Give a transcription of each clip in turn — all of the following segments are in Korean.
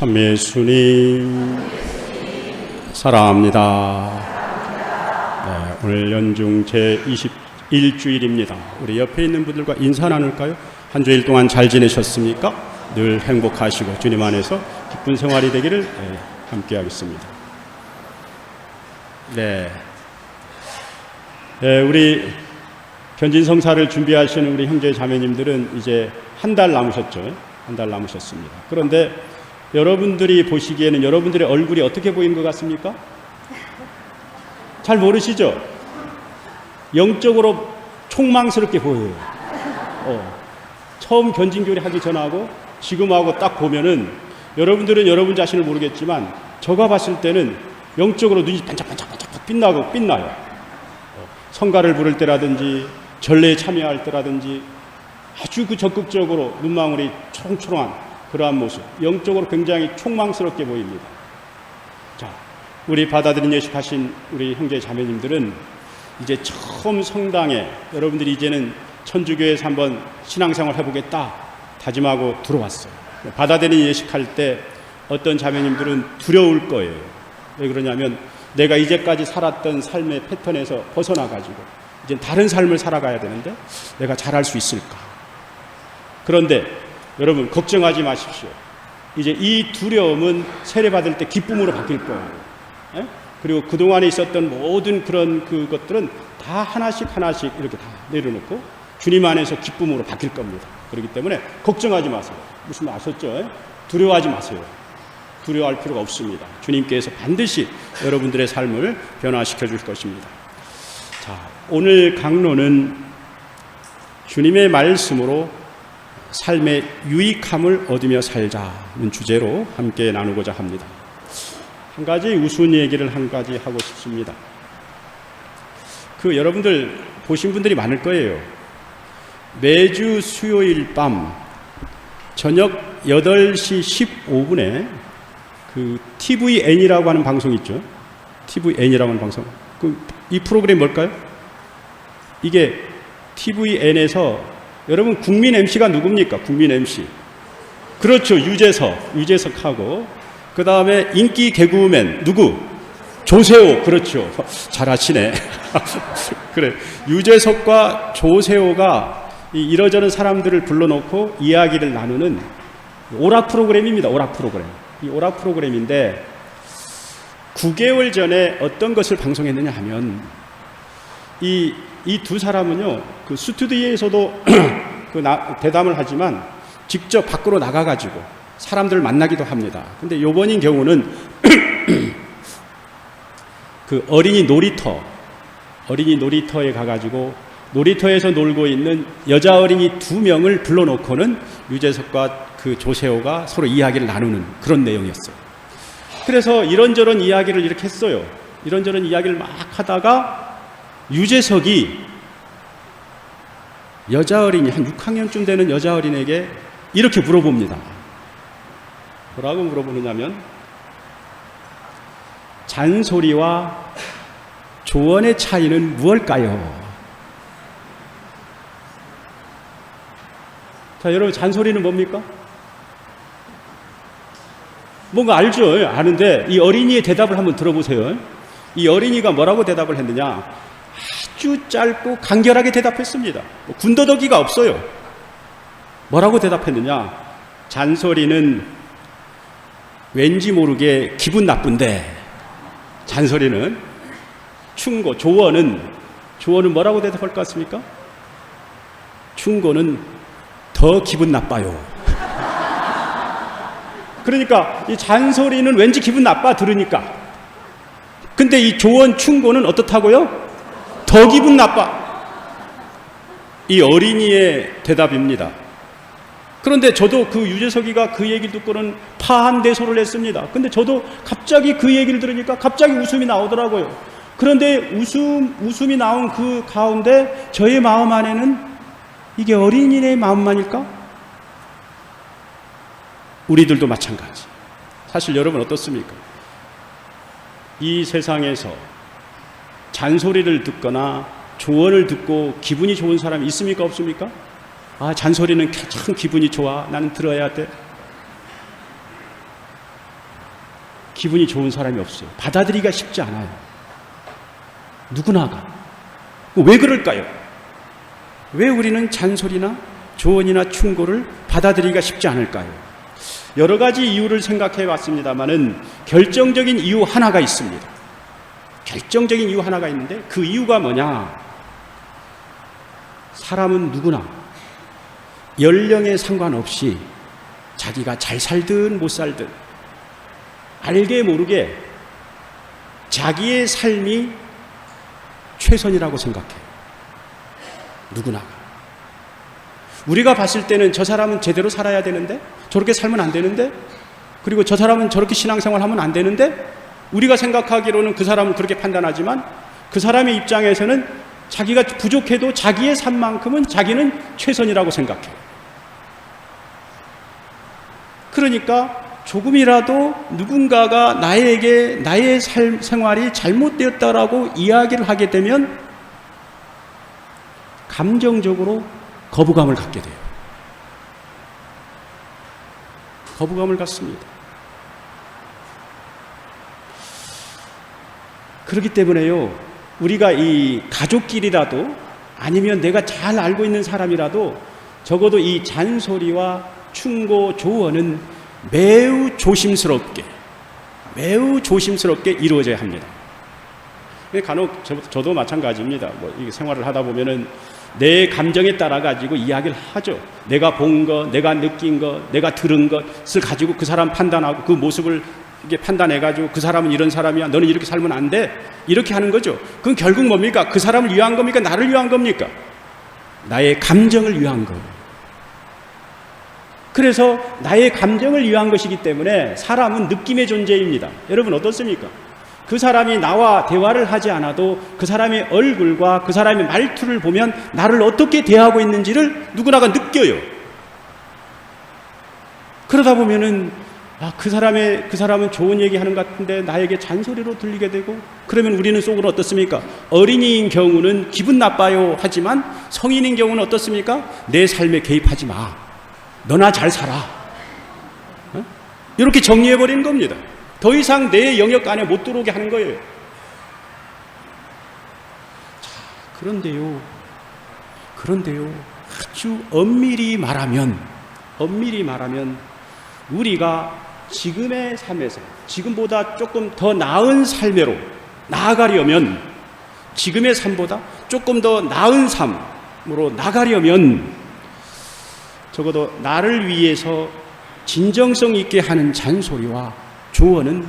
참매 예수님 사랑합니다. 네, 오늘 연중 제 21주일입니다. 우리 옆에 있는 분들과 인사 나눌까요? 한 주일 동안 잘 지내셨습니까? 늘 행복하시고 주님 안에서 기쁜 생활이 되기를 네, 함께 하겠습니다. 네. 네, 우리 견진 성사를 준비하시는 우리 형제 자매님들은 이제 한 달 남으셨죠. 한 달 남으셨습니다. 그런데 여러분들이 보시기에는 여러분들의 얼굴이 어떻게 보이는 것 같습니까? 잘 모르시죠? 영적으로 총망스럽게 보여요. 어. 처음 견진교리 하기 전하고 지금하고 딱 보면은 여러분들은 여러분 자신을 모르겠지만 저가 봤을 때는 영적으로 눈이 반짝반짝반짝 빛나고 빛나요. 어. 성가를 부를 때라든지 전례에 참여할 때라든지 아주 그 적극적으로 눈망울이 초롱초롱한 그러한 모습, 영적으로 굉장히 총망스럽게 보입니다. 자, 우리 받아들인 예식하신 우리 형제 자매님들은 이제 처음 성당에 여러분들이 이제는 천주교에서 한번 신앙생활 해보겠다 다짐하고 들어왔어요. 받아들인 예식할 때 어떤 자매님들은 두려울 거예요. 왜 그러냐면 내가 이제까지 살았던 삶의 패턴에서 벗어나가지고 이제 다른 삶을 살아가야 되는데 내가 잘할 수 있을까? 그런데 여러분 걱정하지 마십시오. 이제 이 두려움은 세례받을 때 기쁨으로 바뀔 거예요. 예? 그리고 그동안에 있었던 모든 그런 그것들은 다 하나씩 하나씩 이렇게 다 내려놓고 주님 안에서 기쁨으로 바뀔 겁니다. 그렇기 때문에 걱정하지 마세요. 무슨 말 아셨죠? 예? 두려워하지 마세요. 두려워할 필요가 없습니다. 주님께서 반드시 여러분들의 삶을 변화시켜 줄 것입니다. 자, 오늘 강론은 주님의 말씀으로 삶의 유익함을 얻으며 살자는 주제로 함께 나누고자 합니다. 한 가지 우스운 얘기를 한 가지 하고 싶습니다. 그 여러분들 보신 분들이 많을 거예요. 매주 수요일 밤 저녁 8시 15분에 그 TVN이라고 하는 방송 있죠. TVN이라고 하는 방송. 그 이 프로그램 뭘까요? 이게 TVN에서 여러분 국민 MC가 누굽니까? 국민 MC. 그렇죠. 유재석, 유재석하고 그 다음에 인기 개그우맨 누구? 조세호. 그렇죠. 잘하시네. 그래. 유재석과 조세호가 이 이러저런 사람들을 불러놓고 이야기를 나누는 오락 프로그램입니다. 오락 프로그램. 이 오락 프로그램인데 9개월 전에 어떤 것을 방송했느냐 하면 이 이 두 사람은요 그 스튜디오에서도 그 나, 대담을 하지만 직접 밖으로 나가가지고 사람들을 만나기도 합니다. 근데 요번인 경우는 그 어린이 놀이터 어린이 놀이터에 가가지고 놀이터에서 놀고 있는 여자 어린이 두 명을 불러놓고는 유재석과 그 조세호가 서로 이야기를 나누는 그런 내용이었어요. 그래서 이런저런 이야기를 이렇게 했어요. 이런저런 이야기를 막 하다가 유재석이 여자 어린이 한 6학년쯤 되는 여자 어린에게 이렇게 물어봅니다. 뭐라고 물어보느냐면 잔소리와 조언의 차이는 무엇일까요? 자, 여러분 잔소리는 뭡니까? 뭔가 알죠? 아는데 이 어린이의 대답을 한번 들어보세요. 이 어린이가 뭐라고 대답을 했느냐? 아주 짧고 간결하게 대답했습니다. 뭐 군더더기가 없어요. 뭐라고 대답했느냐? 잔소리는 왠지 모르게 기분 나쁜데 잔소리는 충고, 조언은 조언은 뭐라고 대답할 것 같습니까? 충고는 더 기분 나빠요. 그러니까 이 잔소리는 왠지 기분 나빠 들으니까. 근데 이 조언 충고는 어떻다고요? 더 기분 나빠. 이 어린이의 대답입니다. 그런데 저도 그 유재석이가 그 얘기를 듣고는 파한대소를 했습니다. 근데 저도 갑자기 그 얘기를 들으니까 갑자기 웃음이 나오더라고요. 그런데 웃음, 웃음이 나온 그 가운데 저의 마음 안에는 이게 어린이의 마음만일까? 우리들도 마찬가지. 사실 여러분 어떻습니까? 이 세상에서 잔소리를 듣거나 조언을 듣고 기분이 좋은 사람이 있습니까? 없습니까? 아, 잔소리는 참 기분이 좋아. 나는 들어야 돼. 기분이 좋은 사람이 없어요. 받아들이기가 쉽지 않아요. 누구나가. 왜 그럴까요? 왜 우리는 잔소리나 조언이나 충고를 받아들이기가 쉽지 않을까요? 여러 가지 이유를 생각해 봤습니다만은 결정적인 이유 하나가 있습니다. 결정적인 이유 하나가 있는데 그 이유가 뭐냐? 사람은 누구나 연령에 상관없이 자기가 잘 살든 못 살든 알게 모르게 자기의 삶이 최선이라고 생각해요. 누구나가. 우리가 봤을 때는 저 사람은 제대로 살아야 되는데 저렇게 살면 안 되는데 그리고 저 사람은 저렇게 신앙생활 하면 안 되는데 우리가 생각하기로는 그 사람은 그렇게 판단하지만 그 사람의 입장에서는 자기가 부족해도 자기의 삶만큼은 자기는 최선이라고 생각해요. 그러니까 조금이라도 누군가가 나에게 나의 삶, 생활이 잘못되었다라고 이야기를 하게 되면 감정적으로 거부감을 갖게 돼요. 거부감을 갖습니다. 그렇기 때문에요, 우리가 이 가족끼리라도 아니면 내가 잘 알고 있는 사람이라도 적어도 이 잔소리와 충고, 조언은 매우 조심스럽게, 매우 조심스럽게 이루어져야 합니다. 간혹 저, 도 마찬가지입니다. 뭐 생활을 하다 보면은 내 감정에 따라 가지고 이야기를 하죠. 내가 본 거, 내가 느낀 거, 내가 들은 것을 가지고 그 사람 판단하고 그 모습을 이게 판단해 가지고 그 사람은 이런 사람이야. 너는 이렇게 살면 안 돼. 이렇게 하는 거죠. 그건 결국 뭡니까? 그 사람을 위한 겁니까? 나를 위한 겁니까? 나의 감정을 위한 거예요. 그래서 나의 감정을 위한 것이기 때문에 사람은 느낌의 존재입니다. 여러분 어떻습니까? 그 사람이 나와 대화를 하지 않아도 그 사람의 얼굴과 그 사람의 말투를 보면 나를 어떻게 대하고 있는지를 누구나가 느껴요. 그러다 보면은 아, 그 사람의 그 사람은 좋은 얘기 하는 것 같은데 나에게 잔소리로 들리게 되고 그러면 우리는 속으로 어떻습니까? 어린이인 경우는 기분 나빠요 하지만 성인인 경우는 어떻습니까? 내 삶에 개입하지 마. 너나 잘 살아. 어? 이렇게 정리해 버리는 겁니다. 더 이상 내 영역 안에 못 들어오게 하는 거예요. 자, 그런데요. 그런데요. 아주 엄밀히 말하면, 엄밀히 말하면, 우리가 지금의 삶에서, 지금보다 조금 더 나은 삶으로 나아가려면, 지금의 삶보다 조금 더 나은 삶으로 나가려면, 적어도 나를 위해서 진정성 있게 하는 잔소리와 조언은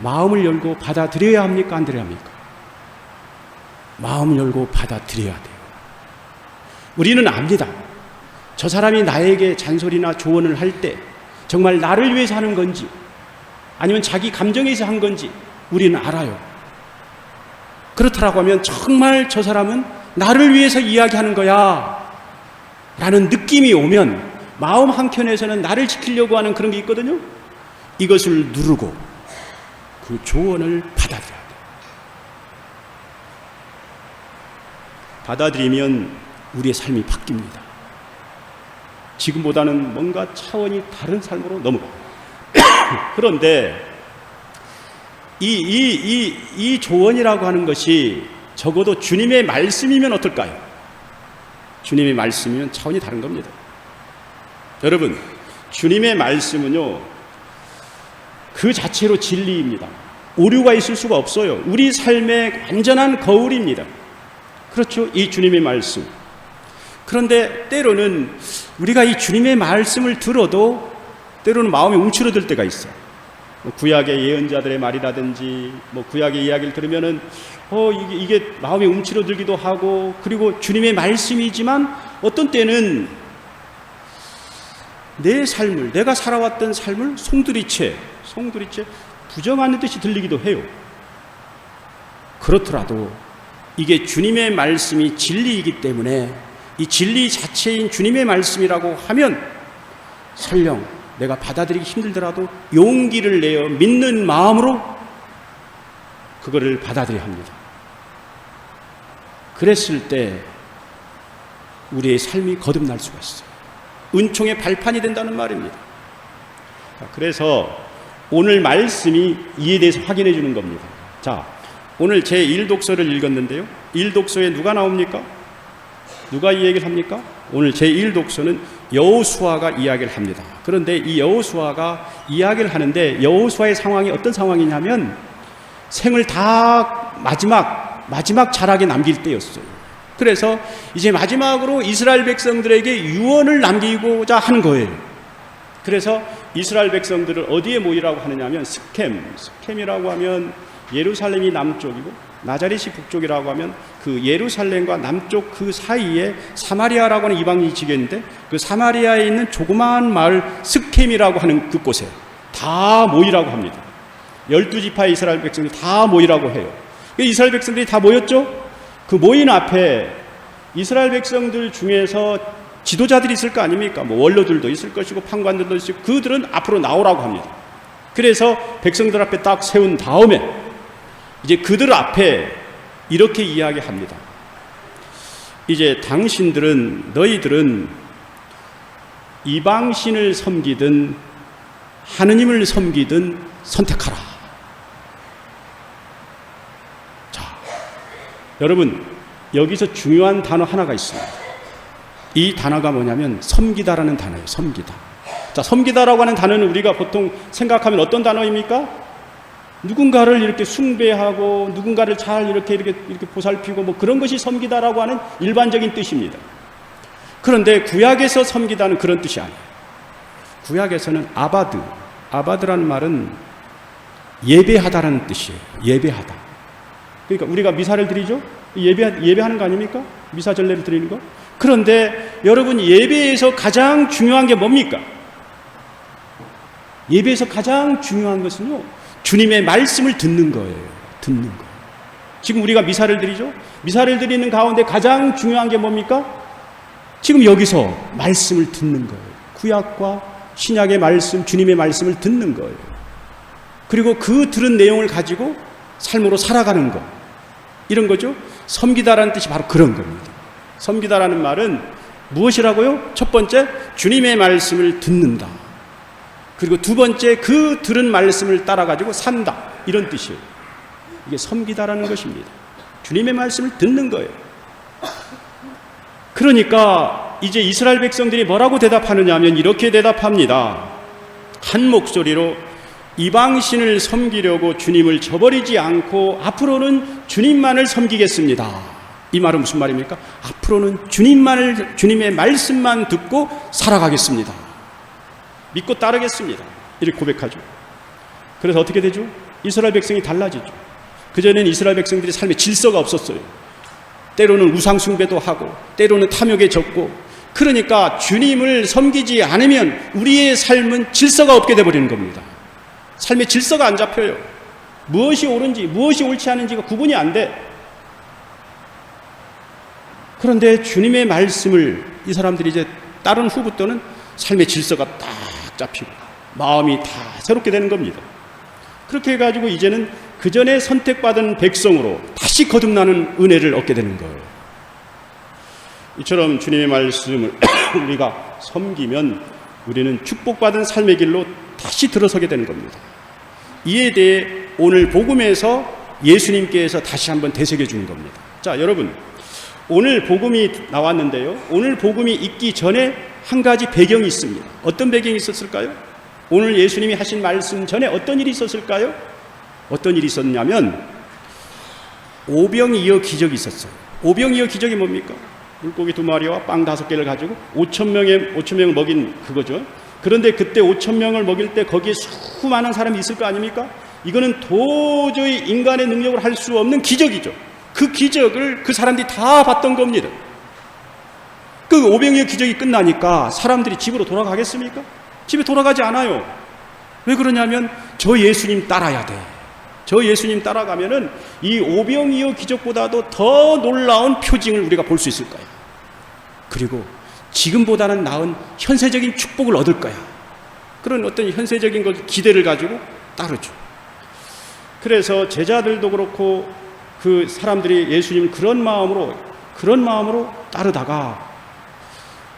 마음을 열고 받아들여야 합니까? 안 드려야 합니까? 마음을 열고 받아들여야 돼요. 우리는 압니다. 저 사람이 나에게 잔소리나 조언을 할 때 정말 나를 위해서 하는 건지 아니면 자기 감정에서 한 건지 우리는 알아요. 그렇더라고 하면 정말 저 사람은 나를 위해서 이야기하는 거야. 라는 느낌이 오면 마음 한켠에서는 나를 지키려고 하는 그런 게 있거든요. 이것을 누르고 그 조언을 받아들여야 돼. 받아들이면 우리의 삶이 바뀝니다. 지금보다는 뭔가 차원이 다른 삶으로 넘어가. 그런데 이, 이, 이, 이 조언이라고 하는 것이 적어도 주님의 말씀이면 어떨까요? 주님의 말씀이면 차원이 다른 겁니다. 여러분, 주님의 말씀은요, 그 자체로 진리입니다. 오류가 있을 수가 없어요. 우리 삶의 완전한 거울입니다. 그렇죠. 이 주님의 말씀. 그런데 때로는 우리가 이 주님의 말씀을 들어도 때로는 마음이 움츠러들 때가 있어요. 뭐 구약의 예언자들의 말이라든지 뭐 구약의 이야기를 들으면은 어 이게, 이게 마음이 움츠러들기도 하고 그리고 주님의 말씀이지만 어떤 때는 내 삶을 내가 살아왔던 삶을 송두리째 송두리째 부정하는 듯이 들리기도 해요. 그렇더라도 이게 주님의 말씀이 진리이기 때문에 이 진리 자체인 주님의 말씀이라고 하면 설령 내가 받아들이기 힘들더라도 용기를 내어 믿는 마음으로 그거를 받아들여야 합니다. 그랬을 때 우리의 삶이 거듭날 수가 있어요. 은총의 발판이 된다는 말입니다. 그래서 오늘 말씀이 이에 대해서 확인해 주는 겁니다. 자, 오늘 제 1독서를 읽었는데요. 1독서에 누가 나옵니까? 누가 이 얘기를 합니까? 오늘 제 1독서는 여호수아가 이야기를 합니다. 그런데 이 여호수아가 이야기를 하는데 여호수아의 상황이 어떤 상황이냐면 생을 다 마지막 마지막 자락에 남길 때였어요. 그래서 이제 마지막으로 이스라엘 백성들에게 유언을 남기고자 하는 거예요. 그래서 이스라엘 백성들을 어디에 모이라고 하느냐면 스캠, 스캠이라고 하면 예루살렘이 남쪽이고 나자렛이 북쪽이라고 하면 그 예루살렘과 남쪽 그 사이에 사마리아라고 하는 이방인이 지겠는데 그 사마리아에 있는 조그마한 마을 스캠이라고 하는 그곳에 다 모이라고 합니다. 열두 지파의 이스라엘 백성들 다 모이라고 해요. 그 이스라엘 백성들이 다 모였죠? 그 모인 앞에 이스라엘 백성들 중에서 지도자들이 있을 거 아닙니까? 뭐 원로들도 있을 것이고 판관들도 있을 것이고 그들은 앞으로 나오라고 합니다. 그래서 백성들 앞에 딱 세운 다음에 이제 그들 앞에 이렇게 이야기합니다. 이제 당신들은 너희들은 이방신을 섬기든 하느님을 섬기든 선택하라. 자, 여러분 여기서 중요한 단어 하나가 있습니다. 이 단어가 뭐냐면 섬기다라는 단어예요. 섬기다. 자, 섬기다라고 하는 단어는 우리가 보통 생각하면 어떤 단어입니까? 누군가를 이렇게 숭배하고 누군가를 잘 이렇게 이렇게 이렇게 보살피고 뭐 그런 것이 섬기다라고 하는 일반적인 뜻입니다. 그런데 구약에서 섬기다는 그런 뜻이 아니에요. 구약에서는 아바드, 아바드라는 말은 예배하다라는 뜻이에요. 예배하다. 그러니까 우리가 미사를 드리죠? 예배 예배하는 거 아닙니까? 미사 전례를 드리는 거. 그런데 여러분 예배에서 가장 중요한 게 뭡니까? 예배에서 가장 중요한 것은요. 주님의 말씀을 듣는 거예요. 듣는 거. 지금 우리가 미사를 드리죠? 미사를 드리는 가운데 가장 중요한 게 뭡니까? 지금 여기서 말씀을 듣는 거예요. 구약과 신약의 말씀, 주님의 말씀을 듣는 거예요. 그리고 그 들은 내용을 가지고 삶으로 살아가는 것. 이런 거죠. 섬기다라는 뜻이 바로 그런 겁니다. 섬기다라는 말은 무엇이라고요? 첫 번째, 주님의 말씀을 듣는다. 그리고 두 번째, 그 들은 말씀을 따라가지고 산다. 이런 뜻이에요. 이게 섬기다라는 것입니다. 주님의 말씀을 듣는 거예요. 그러니까 이제 이스라엘 백성들이 뭐라고 대답하느냐 하면 이렇게 대답합니다. 한 목소리로 이방신을 섬기려고 주님을 저버리지 않고 앞으로는 주님만을 섬기겠습니다. 이 말은 무슨 말입니까? 앞으로는 주님만을 주님의 말씀만 듣고 살아가겠습니다. 믿고 따르겠습니다. 이렇게 고백하죠. 그래서 어떻게 되죠? 이스라엘 백성이 달라지죠. 그전에는 이스라엘 백성들이 삶에 질서가 없었어요. 때로는 우상숭배도 하고, 때로는 탐욕에 젖고, 그러니까 주님을 섬기지 않으면 우리의 삶은 질서가 없게 돼버리는 겁니다. 삶의 질서가 안 잡혀요. 무엇이 옳은지, 무엇이 옳지 않은지가 구분이 안 돼. 그런데 주님의 말씀을 이 사람들이 이제 다른 후부터는 삶의 질서가 딱 잡히고 마음이 다 새롭게 되는 겁니다. 그렇게 해가지고 이제는 그 전에 선택받은 백성으로 다시 거듭나는 은혜를 얻게 되는 거예요. 이처럼 주님의 말씀을 우리가 섬기면 우리는 축복받은 삶의 길로 다시 들어서게 되는 겁니다. 이에 대해 오늘 복음에서 예수님께서 다시 한번 되새겨 주는 겁니다. 자, 여러분. 오늘 복음이 나왔는데요. 오늘 복음이 있기 전에 한 가지 배경이 있습니다. 어떤 배경이 있었을까요? 오늘 예수님이 하신 말씀 전에 어떤 일이 있었을까요? 어떤 일이 있었냐면 오병이어 기적이 있었어요. 오병이어 기적이 뭡니까? 물고기 두 마리와 빵 다섯 개를 가지고 5천 명의 5천 명을 먹인 그거죠. 그런데 그때 5천 명을 먹일 때 거기에 수많은 사람이 있을 거 아닙니까? 이거는 도저히 인간의 능력으로 할수 없는 기적이죠. 그 기적을 그 사람들이 다 봤던 겁니다. 그 오병이어 기적이 끝나니까 사람들이 집으로 돌아가겠습니까? 집에 돌아가지 않아요. 왜 그러냐면 저 예수님 따라야 돼. 저 예수님 따라가면은 이 오병이어 기적보다도 더 놀라운 표징을 우리가 볼 수 있을 거야. 그리고 지금보다는 나은 현세적인 축복을 얻을 거야. 그런 어떤 현세적인 것 기대를 가지고 따르죠. 그래서 제자들도 그렇고 그 사람들이 예수님 그런 마음으로 그런 마음으로 따르다가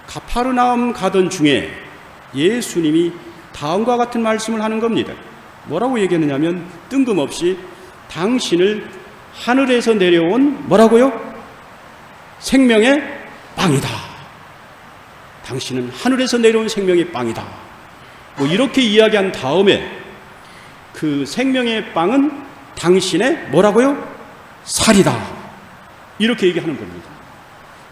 가파르나움 가던 중에 예수님이 다음과 같은 말씀을 하는 겁니다. 뭐라고 얘기했느냐면 뜬금없이 당신을 하늘에서 내려온 뭐라고요? 생명의 빵이다. 당신은 하늘에서 내려온 생명의 빵이다. 뭐 이렇게 이야기한 다음에 그 생명의 빵은 당신의 뭐라고요? 살이다. 이렇게 얘기하는 겁니다.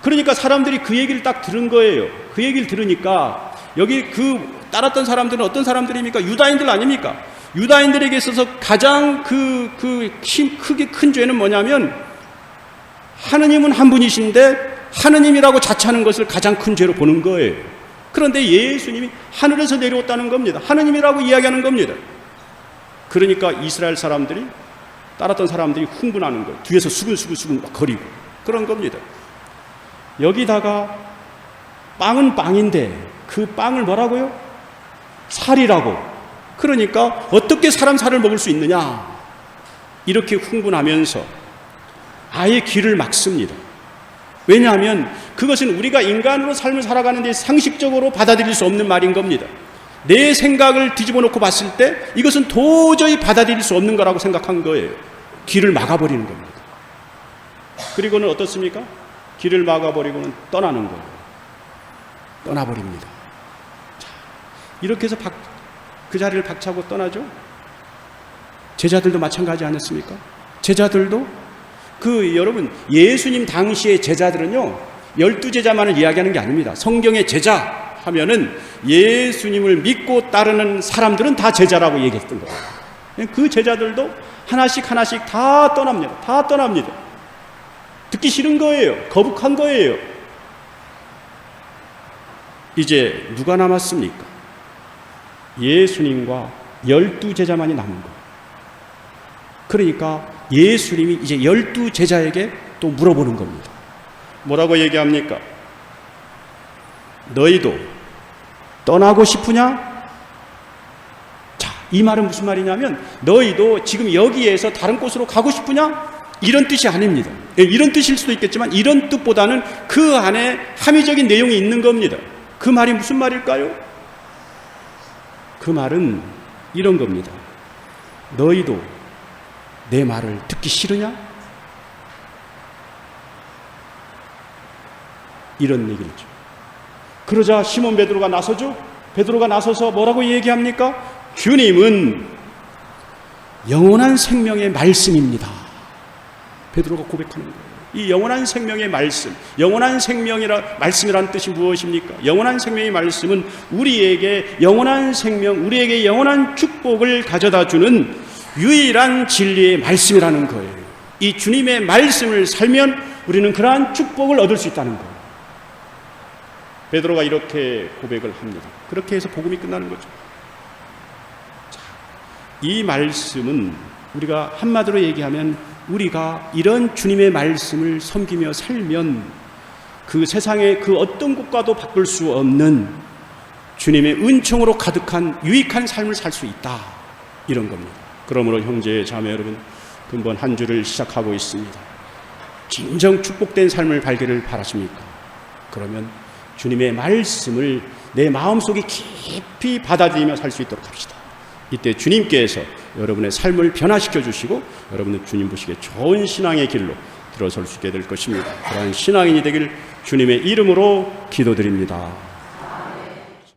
그러니까 사람들이 그 얘기를 딱 들은 거예요. 그 얘기를 들으니까 여기 그 따랐던 사람들은 어떤 사람들입니까? 유다인들 아닙니까? 유다인들에게 있어서 가장 그, 그, 힘, 크게 큰 죄는 뭐냐면 하느님은 한 분이신데 하느님이라고 자처하는 것을 가장 큰 죄로 보는 거예요. 그런데 예수님이 하늘에서 내려왔다는 겁니다. 하느님이라고 이야기하는 겁니다. 그러니까 이스라엘 사람들이 따랐던 사람들이 흥분하는 거예요. 뒤에서 수근수근수근 막 거리고 그런 겁니다. 여기다가 빵은 빵인데 그 빵을 뭐라고요? 살이라고. 그러니까 어떻게 사람 살을 먹을 수 있느냐? 이렇게 흥분하면서 아예 길을 막습니다. 왜냐하면 그것은 우리가 인간으로 삶을 살아가는데 상식적으로 받아들일 수 없는 말인 겁니다. 내 생각을 뒤집어 놓고 봤을 때 이것은 도저히 받아들일 수 없는 거라고 생각한 거예요. 길을 막아버리는 겁니다. 그리고는 어떻습니까? 길을 막아버리고는 떠나는 거예요. 떠나버립니다. 자, 이렇게 해서 박, 그 자리를 박차고 떠나죠? 제자들도 마찬가지 아니었습니까? 제자들도 그 여러분 예수님 당시의 제자들은요 열두 제자만을 이야기하는 게 아닙니다. 성경의 제자 하면은 예수님을 믿고 따르는 사람들은 다 제자라고 얘기했던 거예요. 그 제자들도 하나씩 하나씩 다 떠납니다. 다 떠납니다. 듣기 싫은 거예요. 거북한 거예요. 이제 누가 남았습니까? 예수님과 열두 제자만이 남은 거예요. 그러니까 예수님이 이제 열두 제자에게 또 물어보는 겁니다. 뭐라고 얘기합니까? 너희도 떠나고 싶으냐? 자, 이 말은 무슨 말이냐면 너희도 지금 여기에서 다른 곳으로 가고 싶으냐? 이런 뜻이 아닙니다. 예, 이런 뜻일 수도 있겠지만 이런 뜻보다는 그 안에 함의적인 내용이 있는 겁니다. 그 말이 무슨 말일까요? 그 말은 이런 겁니다. 너희도 내 말을 듣기 싫으냐? 이런 얘기죠. 그러자 시몬 베드로가 나서죠. 베드로가 나서서 뭐라고 얘기합니까? 주님은 영원한 생명의 말씀입니다. 베드로가 고백하는 거예요. 이 영원한 생명의 말씀, 영원한 생명이라 말씀이란 뜻이 무엇입니까? 영원한 생명의 말씀은 우리에게 영원한 생명, 우리에게 영원한 축복을 가져다 주는 유일한 진리의 말씀이라는 거예요. 이 주님의 말씀을 살면 우리는 그러한 축복을 얻을 수 있다는 거예요. 베드로가 이렇게 고백을 합니다. 그렇게 해서 복음이 끝나는 거죠. 자, 이 말씀은 우리가 한마디로 얘기하면 우리가 이런 주님의 말씀을 섬기며 살면 그 세상의 그 어떤 곳과도 바꿀 수 없는 주님의 은총으로 가득한 유익한 삶을 살 수 있다. 이런 겁니다. 그러므로 형제 자매 여러분 근본 한 주를 시작하고 있습니다. 진정 축복된 삶을 발견을 바라십니까? 그러면 주님의 말씀을 내 마음속에 깊이 받아들이며 살 수 있도록 합시다. 이때 주님께서 여러분의 삶을 변화시켜 주시고 여러분은 주님 보시기에 좋은 신앙의 길로 들어설 수 있게 될 것입니다. 그러한 신앙인이 되길 주님의 이름으로 기도드립니다.